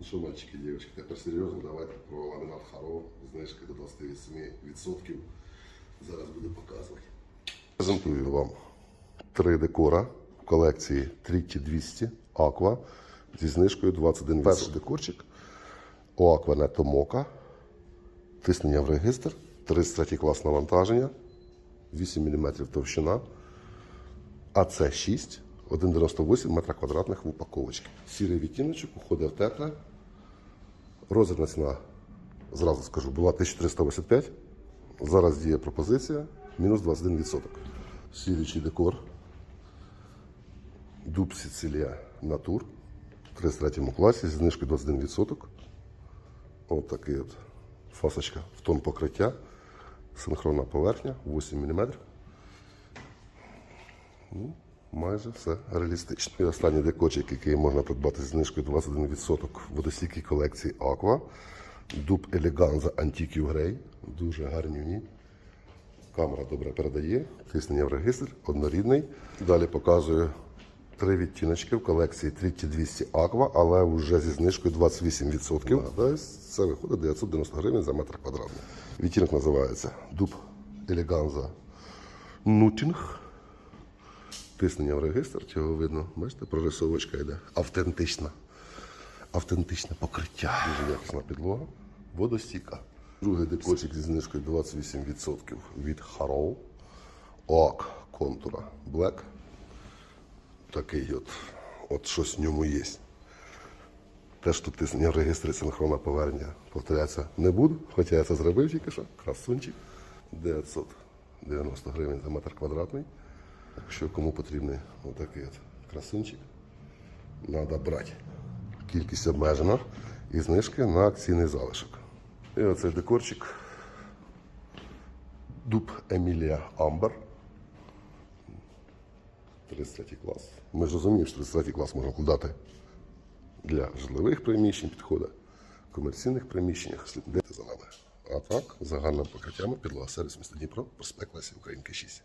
Ну що, мальчики, дівчатки, тепер серйозно давайте про ламінат Харо, знижки до 28%. Зараз буду показувати. Презентую вам три декора в колекції Трітті 200 Aqua зі знижкою 21%. Перший декорчик Оаква Нето Мока, тиснення в регістр, 33 клас навантаження, 8 мм товщина, АЦ6, 1,98 метра квадратних в упаковочці. Сірий відтіночок уходить в тепле. Розірна ціна, зразу скажу, була 1385. Зараз діє пропозиція мінус 21%. Слідуючий декор. Дуб Сицилія Натур в 33 класі зі знижкою 21%. Ось такий от фасочка в тон покриття. Синхронна поверхня 8 мм. Майже все реалістично. І останній декорчик, який можна придбати з знижкою 21% в водостійкій колекції Aqua. Дуб Елеганза Antique Grey. Дуже гарні гарнюні. Камера добре передає. Тиснення в регістр, однорідний. Далі показую три відтіночки в колекції 3200 Aqua, але вже зі знижкою 28%. Тобто це виходить 990 гривень за метр квадратний. Відтінок називається Дуб Елеганза Нутінг. Тиснення в регістр, цього видно. Бачите, прорисовочка йде. Автентична. Автентичне покриття. Дуже якісна підлога. Водостійка. Другий декорчик зі знижкою 28% від Harrow. ОАК контура Black. Такий от, от щось в ньому є. Теж тут тиснення в регістрі синхронна повернення повторятися не буду, хоча я це зробив тільки що. Красунчик. 990 гривень за метр квадратний. Якщо кому потрібний отакий от красунчик, треба брати. Кількість обмежена і знижки на акційний залишок. І оцей декорчик. Дуб Емілія Амбер. 33 клас. Ми ж розуміємо, що 33 клас можна вкладати для житлових приміщень, підходить, комерційних приміщеннях, слідкуйте за нами. А так, загальним покриттям підлога сервіс міста Дніпро, проспект Лесі Українки 6.